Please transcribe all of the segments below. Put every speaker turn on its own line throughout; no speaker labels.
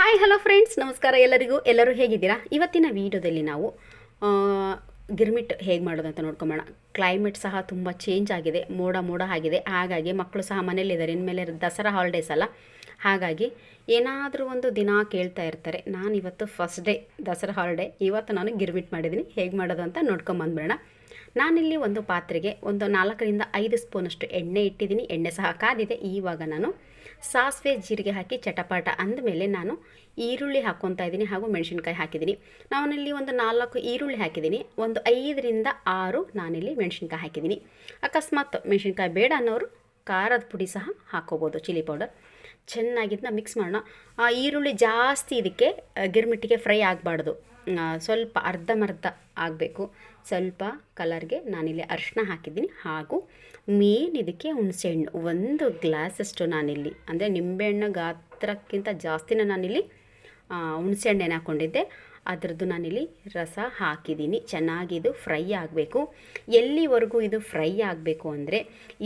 Hi hello friends ನಮಸ್ಕಾರ ಎಲ್ಲರಿಗೂ. ಎಲ್ಲರೂ ಹೇಗಿದ್ದೀರಾ? ಇವತ್ತಿನ ವಿಡಿಯೋದಲ್ಲಿ ನಾವು ಗಿರ್ಮಿಟ್ ಹೇಗೆ ಮಾಡೋದು ಅಂತ ನೋಡ್ಕೊಂಬೋಣ ಕ್ಲೈಮೇಟ್ ಸಹ ತುಂಬ ಚೇಂಜ್ ಆಗಿದೆ. ಮೋಡ ಮೋಡ ಆಗಿದೆ. ಹಾಗಾಗಿ ಮಕ್ಕಳು ಸಹ ಮನೇಲಿದ್ದಾರೆ ಇನ್ಮೇಲೆ ದಸರಾ ಹಾಲಿಡೇಸ್ ಅಲ್ಲ. ಹಾಗಾಗಿ ಏನಾದರೂ ಒಂದು ದಿನ ಕೇಳ್ತಾ ಇರ್ತಾರೆ. ನಾನು ಇವತ್ತು ಫಸ್ಟ್ ಡೇ ದಸರಾ ಹಾಲಿಡೇ ಇವತ್ತು ನಾನು ಗಿರ್ಮಿಟ್ ಮಾಡಿದ್ದೀನಿ. ಹೇಗೆ ಮಾಡೋದು ಅಂತ ನೋಡ್ಕೊಂಬಂದ್ಬಿಡೋಣ. ನಾನಿಲ್ಲಿ ಒಂದು ಪಾತ್ರೆಗೆ ಒಂದು ನಾಲ್ಕರಿಂದ ಐದು ಸ್ಪೂನಷ್ಟು ಎಣ್ಣೆ ಇಟ್ಟಿದ್ದೀನಿ. ಎಣ್ಣೆ ಸಹ ಕಾದಿದೆ. ಇವಾಗ ನಾನು ಸಾಸಿವೆ ಜೀರಿಗೆ ಹಾಕಿ ಚಟಪಾಟ ಅಂದಮೇಲೆ ನಾನು ಈರುಳ್ಳಿ ಹಾಕ್ಕೊತಾ ಇದ್ದೀನಿ ಹಾಗೂ ಮೆಣಸಿನ್ಕಾಯಿ ಹಾಕಿದ್ದೀನಿ. ಇಲ್ಲಿ ಒಂದು ನಾಲ್ಕು ಈರುಳ್ಳಿ ಹಾಕಿದ್ದೀನಿ. ಒಂದು ಐದರಿಂದ ಆರು ನಾನಿಲ್ಲಿ ಮೆಣಸಿನ್ಕಾಯಿ ಹಾಕಿದ್ದೀನಿ. ಅಕಸ್ಮಾತ್ ಮೆಣಸಿನ್ಕಾಯಿ ಬೇಡ ಅನ್ನೋರು ಖಾರದ ಪುಡಿ ಸಹ ಹಾಕೋಬೋದು, ಚಿಲ್ಲಿ ಪೌಡರ್. ಚೆನ್ನಾಗಿ ಇದನ್ನ ಮಿಕ್ಸ್ ಮಾಡೋಣ. ಆ ಈರುಳ್ಳಿ ಜಾಸ್ತಿ ಇದಕ್ಕೆ ಗಿರ್ಮಿಟ್ಟಿಗೆ ಫ್ರೈ ಆಗಬಾರ್ದು. ಸ್ವಲ್ಪ ಅರ್ಧಮರ್ಧ ಆಗಬೇಕು. ಸ್ವಲ್ಪ ಕಲರ್ಗೆ ನಾನಿಲ್ಲಿ ಅರಿಶಿನ ಹಾಕಿದ್ದೀನಿ. ಹಾಗೂ ಮೇನ್ ಇದಕ್ಕೆ ಹುಣಸೆಹಣ್ಣು ಒಂದು ಗ್ಲಾಸಷ್ಟು ನಾನಿಲ್ಲಿ. ಅಂದರೆ ನಿಂಬೆಹಣ್ಣು ಗಾತ್ರಕ್ಕಿಂತ ಜಾಸ್ತಿನ ನಾನಿಲ್ಲಿ ಹುಣಸೆಹಣ್ಣೆನ ಹಾಕ್ಕೊಂಡಿದ್ದೆ. ಅದರದ್ದು ನಾನಿಲ್ಲಿ ರಸ ಹಾಕಿದ್ದೀನಿ. ಚೆನ್ನಾಗಿ ಇದು ಫ್ರೈ ಆಗಬೇಕು. ಎಲ್ಲಿವರೆಗೂ ಇದು ಫ್ರೈ ಆಗಬೇಕು ಅಂದರೆ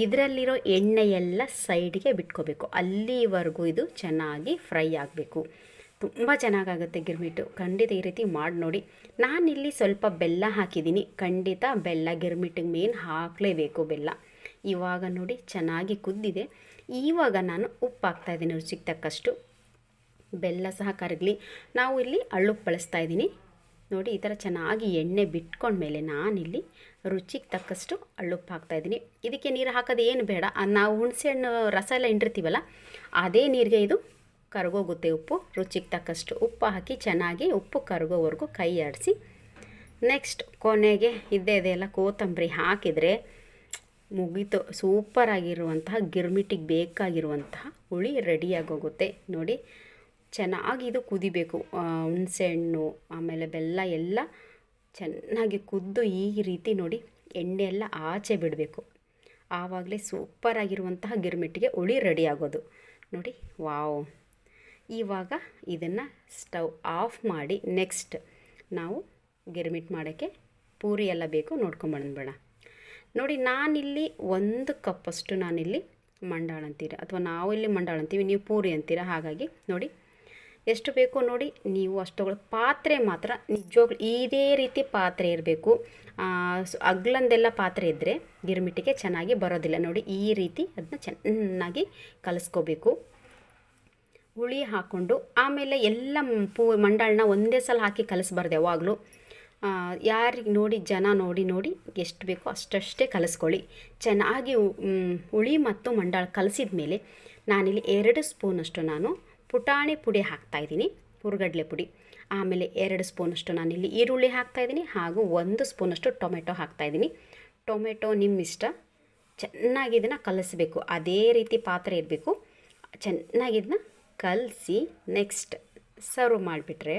ಇದರಲ್ಲಿರೋ ಎಣ್ಣೆ ಎಲ್ಲ ಸೈಡ್ಗೆ ಬಿಟ್ಕೋಬೇಕು. ಅಲ್ಲಿವರೆಗೂ ಇದು ಚೆನ್ನಾಗಿ ಫ್ರೈ ಆಗಬೇಕು. ತುಂಬ ಚೆನ್ನಾಗಾಗುತ್ತೆ ಗಿರ್ಮಿಟ್ಟು ಖಂಡಿತ ಈ ರೀತಿ ಮಾಡಿ ನೋಡಿ. ನಾನಿಲ್ಲಿ ಸ್ವಲ್ಪ ಬೆಲ್ಲ ಹಾಕಿದ್ದೀನಿ. ಖಂಡಿತ ಬೆಲ್ಲ ಗಿರ್ಮಿಟ್ಟಿಗೆ ಮೇನ್ ಹಾಕಲೇಬೇಕು ಬೆಲ್ಲ. ಇವಾಗ ನೋಡಿ ಚೆನ್ನಾಗಿ ಕುದ್ದಿದೆ. ಇವಾಗ ನಾನು ಉಪ್ಪು ಹಾಕ್ತಾಯಿದ್ದೀನಿ ರುಚಿಗೆ ತಕ್ಕಷ್ಟು. ಬೆಲ್ಲ ಸಹ ಕರಗಲಿ. ನಾವು ಇಲ್ಲಿ ಅಳ್ಳುಪ್ಪು ಬಳಸ್ತಾ ಇದ್ದೀನಿ. ನೋಡಿ ಈ ಥರ ಚೆನ್ನಾಗಿ ಎಣ್ಣೆ ಬಿಟ್ಕೊಂಡ್ಮೇಲೆ ನಾನಿಲ್ಲಿ ರುಚಿಗೆ ತಕ್ಕಷ್ಟು ಅಳ್ಳುಪ್ಪು ಹಾಕ್ತಾಯಿದ್ದೀನಿ ಇದಕ್ಕೆ ನೀರು ಹಾಕೋದು ಏನು ಬೇಡ. ನಾವು ನಾವು ಹುಣಸೆಹಣ್ಣು ರಸ ಎಲ್ಲ ಹಿಂಡಿರ್ತೀವಲ್ಲ, ಅದೇ ನೀರಿಗೆ ಇದು ಕರಗೋಗುತ್ತೆ ಉಪ್ಪು. ರುಚಿಗೆ ತಕ್ಕಷ್ಟು ಉಪ್ಪು ಹಾಕಿ ಚೆನ್ನಾಗಿ ಉಪ್ಪು ಕರಗೋವರೆಗೂ ಕೈ ಆಡಿಸಿ. ನೆಕ್ಸ್ಟ್ ಕೊನೆಗೆ ಇದ್ದೇ ಇದೆಯಲ್ಲ ಕೊತ್ತಂಬರಿ ಹಾಕಿದರೆ ಮುಗೀತು. ಸೂಪರಾಗಿರುವಂತಹ ಗಿರ್ಮಿಟ್ಟಿಗೆ ಬೇಕಾಗಿರುವಂತಹ ಹುಳಿ ರೆಡಿಯಾಗೋಗುತ್ತೆ ನೋಡಿ, ಚೆನ್ನಾಗಿ ಇದು ಕುದಿಬೇಕು. ಹುಣಸೆಹಣ್ಣು ಆಮೇಲೆ ಬೆಲ್ಲ ಎಲ್ಲ ಚೆನ್ನಾಗಿ ಕುದ್ದು ಈ ರೀತಿ ನೋಡಿ, ಎಣ್ಣೆ ಎಲ್ಲ ಆಚೆ ಬಿಡಬೇಕು. ಆವಾಗಲೇ ಸೂಪರಾಗಿರುವಂತಹ ಗಿರ್ಮಿಟ್ಟಿಗೆ ಹುಳಿ ರೆಡಿಯಾಗೋದು ನೋಡಿ, ವಾವ್. ಇವಾಗ ಇದನ್ನು ಸ್ಟವ್ ಆಫ್ ಮಾಡಿ ನೆಕ್ಸ್ಟ್ ನಾವು ಗಿರ್ಮಿಟ್ ಮಾಡೋಕ್ಕೆ ಪೂರಿ ಎಲ್ಲ ಬೇಕು ನೋಡ್ಕೊಂಬಂದ್ಬೇಡ ನೋಡಿ, ನಾನಿಲ್ಲಿ ಒಂದು ಕಪ್ಪಷ್ಟು ನಾನಿಲ್ಲಿ ಮಂಡಾಳ ಅಂತೀರ, ಅಥವಾ ನಾವು ಇಲ್ಲಿ ಮಂಡಾಳ ಅಂತೀವಿ, ನೀವು ಪೂರಿ ಅಂತೀರ, ಹಾಗಾಗಿ ನೋಡಿ, ಎಷ್ಟು ಬೇಕು ನೋಡಿ, ನೀವು ಅಷ್ಟು ಪಾತ್ರೆ ಮಾತ್ರ ನಿಜವಾಗ್ಲು ಇದೇ ರೀತಿ ಪಾತ್ರೆ ಇರಬೇಕು. ಅಗ್ಲಂದೆಲ್ಲ ಪಾತ್ರೆ ಇದ್ದರೆ ಗಿರ್ಮಿಟ್ಟಿಗೆ ಚೆನ್ನಾಗಿ ಬರೋದಿಲ್ಲ. ನೋಡಿ, ಈ ರೀತಿ ಅದನ್ನ ಚೆನ್ನಾಗಿ ಕಲಿಸ್ಕೋಬೇಕು. ಹುಳಿ ಹಾಕ್ಕೊಂಡು ಆಮೇಲೆ ಎಲ್ಲ ಪೂ ಮಂಡಾಳನ್ನ ಒಂದೇ ಸಲ ಹಾಕಿ ಕಲಿಸ್ಬಾರ್ದು ಯಾವಾಗಲೂ. ಯಾರಿಗೆ ನೋಡಿ ಜನ ನೋಡಿ ನೋಡಿ ಎಷ್ಟು ಬೇಕೋ ಅಷ್ಟಷ್ಟೇ ಕಲಿಸ್ಕೊಳ್ಳಿ. ಚೆನ್ನಾಗಿ ಹುಳಿ ಮತ್ತು ಮಂಡಾಳ ಕಲಸಿದ ಮೇಲೆ ನಾನಿಲ್ಲಿ ಎರಡು ಸ್ಪೂನಷ್ಟು ನಾನು ಪುಟಾಣಿ ಪುಡಿ ಹಾಕ್ತಾಯಿದ್ದೀನಿ ಹುರ್ಗಡ್ಲೆ ಪುಡಿ. ಆಮೇಲೆ ಎರಡು ಸ್ಪೂನಷ್ಟು ನಾನಿಲ್ಲಿ ಈರುಳ್ಳಿ ಹಾಕ್ತಾಯಿದ್ದೀನಿ ಹಾಗೂ ಒಂದು ಸ್ಪೂನಷ್ಟು ಟೊಮೆಟೊ ಹಾಕ್ತಾಯಿದ್ದೀನಿ ಟೊಮೆಟೊ ನಿಮ್ಮ ಇಷ್ಟ. ಚೆನ್ನಾಗಿ ಇದನ್ನು ಕಲಿಸ್ಬೇಕು. ಅದೇ ರೀತಿ ಪಾತ್ರೆ ಇರಬೇಕು ಚೆನ್ನಾಗಿ ಇದನ್ನ ಕಲಸಿ ನೆಕ್ಸ್ಟ್ ಸರ್ವ್ ಮಾಡಿಬಿಟ್ರೆ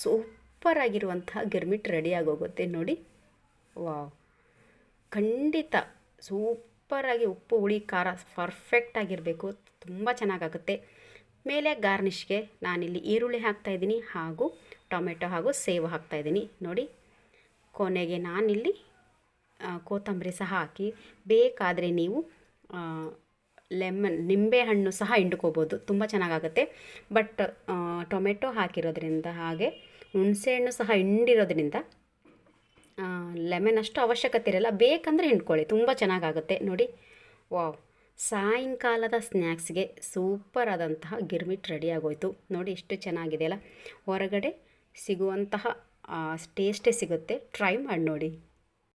ಸೂಪರಾಗಿರುವಂತಹ ಗಿರ್ಮಿಟ್ ರೆಡಿಯಾಗೋಗುತ್ತೆ ನೋಡಿ. ವಾವ್. ಖಂಡಿತ ಸೂಪರಾಗಿ ಉಪ್ಪು, ಹುಳಿ, ಖಾರ ಪರ್ಫೆಕ್ಟಾಗಿರಬೇಕು ತುಂಬ ಚೆನ್ನಾಗಾಗುತ್ತೆ. ಮೇಲೆ ಗಾರ್ನಿಷ್ಗೆ ನಾನಿಲ್ಲಿ ಈರುಳ್ಳಿ ಹಾಕ್ತಾಯಿದ್ದೀನಿ ಹಾಗೂ ಟೊಮೆಟೊ ಹಾಗೂ ಸೇವು ಹಾಕ್ತಾಯಿದ್ದೀನಿ ನೋಡಿ. ಕೊನೆಗೆ ನಾನಿಲ್ಲಿ ಕೊತ್ತಂಬರಿ ಸಹ ಹಾಕಿ. ಬೇಕಾದರೆ ನೀವು ಲೆಮನ್ ನಿಂಬೆಹಣ್ಣು ಸಹ ಹಿಂಡ್ಕೋಬೋದು. ತುಂಬ ಚೆನ್ನಾಗಾಗುತ್ತೆ. ಬಟ್ ಟೊಮೆಟೊ ಹಾಕಿರೋದ್ರಿಂದ ಹಾಗೆ ಹುಣಸೆಹಣ್ಣು ಸಹ ಹಿಂಡಿರೋದ್ರಿಂದ ಲೆಮನ್ ಅಷ್ಟು ಅವಶ್ಯಕತೆ ಇರಲ್ಲ. ಬೇಕಂದರೆ ಹಿಂಡ್ಕೊಳ್ಳಿ. ತುಂಬ ಚೆನ್ನಾಗಾಗುತ್ತೆ. ನೋಡಿ. ವಾವ್. ಸಾಯಂಕಾಲದ ಸ್ನ್ಯಾಕ್ಸ್ಗೆ ಸೂಪರ್ ಆದಂತಹ ಗಿರ್ಮಿಟ್ ರೆಡಿ ಆಗೋಯ್ತು ನೋಡಿ ಎಷ್ಟು ಚೆನ್ನಾಗಿದೆಯಲ್ಲ. ಹೊರಗಡೆ ಸಿಗುವಂತಹ ಟೇಸ್ಟೇ ಸಿಗುತ್ತೆ. ಟ್ರೈ ಮಾಡಿ ನೋಡಿ.